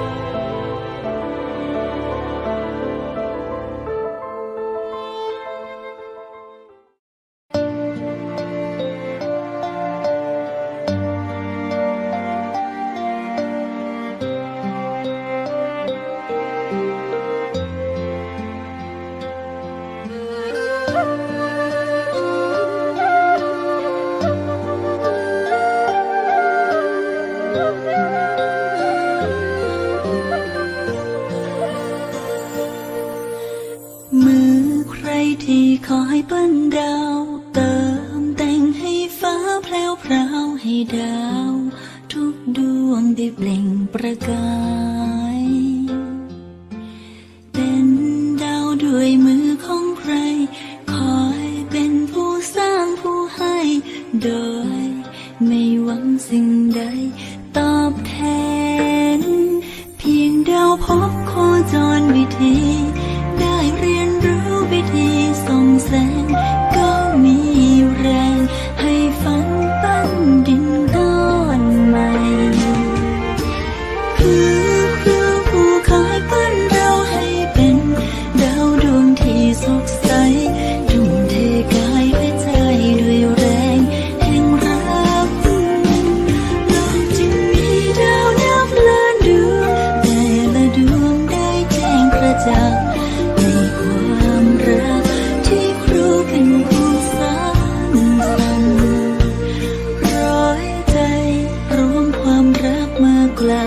มือใครที่คอยเปิ้นดาว เติมแต่งให้ฟ้าแพลวพราวให้ดาว ทุกดวงได้เปล่งประกาย โดย ไม่หวังสิ่งใด ตอบแทน เพียงเดาวพบโคจรวิธี ได้เรียนรู้วิธีส่งแสง รั